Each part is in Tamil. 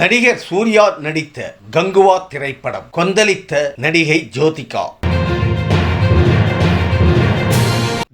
நடிகர் சூர்யா நடித்த கங்குவா திரைப்படம் கொந்தளித்த நடிகை ஜோதிகா.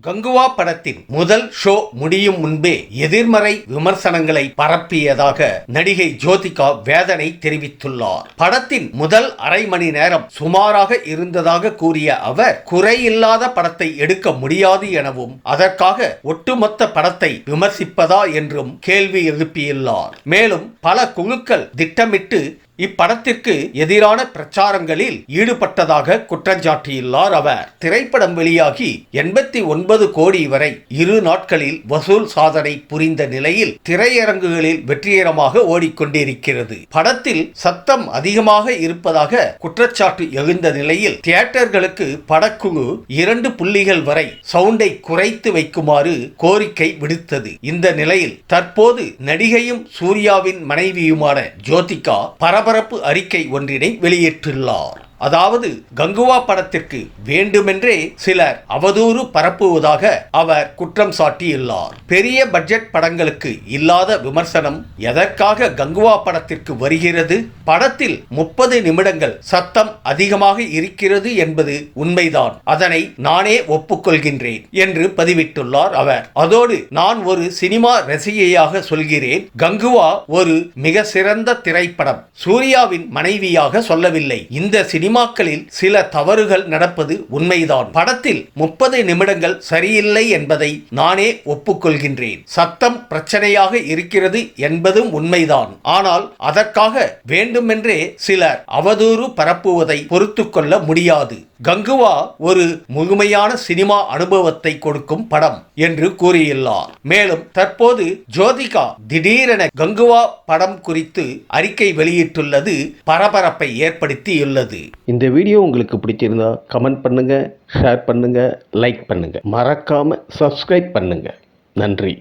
கங்குவா படத்தின் முதல் ஷோ முடியும் முன்பே எதிர்மறை விமர்சனங்களை பரப்பியதாக நடிகை ஜோதிகா வேதனை தெரிவித்துள்ளார். படத்தின் முதல் அரை மணி நேரம் சுமாராக இருந்ததாக கூறிய அவர் குறையில்லாத படத்தை எடுக்க முடியாது எனவும் அதற்காக ஒட்டுமொத்த படத்தை விமர்சிப்பதா என்றும் கேள்வி எழுப்பியுள்ளார். மேலும் பல குழுக்கள் திட்டமிட்டு இப்படத்திற்கு எதிரான பிரச்சாரங்களில் ஈடுபட்டதாக குற்றஞ்சாட்டியுள்ளார் அவர். திரைப்படம் வெளியாகி எண்பத்தி ஒன்பது கோடி வரை இரு நாட்களில் வசூல் சாதனை புரிந்த நிலையில் திரையரங்குகளில் வெற்றிகரமாக ஓடிக்கொண்டிருக்கிறது. படத்தில் சத்தம் அதிகமாக இருப்பதாக குற்றச்சாட்டு எழுந்த நிலையில் தியேட்டர்களுக்கு படக்குழு இரண்டு புள்ளிகள் வரை சவுண்டை குறைத்து வைக்குமாறு கோரிக்கை விடுத்தது. இந்த நிலையில் தற்போது நடிகையும் சூர்யாவின் மனைவியுமான ஜோதிகா பரபரப்பு அறிக்கை ஒன்றினை வெளியிட்டுள்ளார். அதாவது கங்குவா படத்திற்கு வேண்டுமென்றே சிலர் அவதூறு பரப்புவதாக அவர் குற்றம் சாட்டியுள்ளார். பெரிய பட்ஜெட் படங்களுக்கு இல்லாத விமர்சனம் எதற்காக கங்குவா படத்திற்கு வருகிறது? படத்தில் முப்பது நிமிடங்கள் சத்தம் அதிகமாக இருக்கிறது என்பது உண்மைதான். அதனை நானே ஒப்புக்கொள்கின்றேன் என்று பதிவிட்டுள்ளார் அவர். அதோடு நான் ஒரு சினிமா ரசிகையாக சொல்கிறேன். கங்குவா ஒரு மிக சிறந்த திரைப்படம். சூர்யாவின் மனைவியாக சொல்லவில்லை. இந்த சினிமா சினிமாக்களில் சில தவறுகள் நடப்பது உண்மைதான். படத்தில் முப்பது நிமிடங்கள் சரியில்லை என்பதை நானே ஒப்புக்கொள்கின்றேன். சத்தம் பிரச்சனையாக இருக்கிறது என்பதும் உண்மைதான். ஆனால் அதற்காக வேண்டுமென்றே சிலர் அவதூறு பரப்புவதை பொறுத்து கொள்ள முடியாது. கங்குவா ஒரு முழுமையான சினிமா அனுபவத்தை கொடுக்கும் படம் என்று கூறியுள்ளார். மேலும் தற்போது ஜோதிகா திடீரென கங்குவா படம் குறித்து அறிக்கை வெளியிட்டுள்ளது பரபரப்பை ஏற்படுத்தியுள்ளது. இந்த வீடியோ உங்களுக்கு பிடிச்சிருந்தா கமெண்ட் பண்ணுங்க ஷேர் பண்ணுங்க லைக் பண்ணுங்க. மறக்காம சப்ஸ்கிரைப் பண்ணுங்க. நன்றி.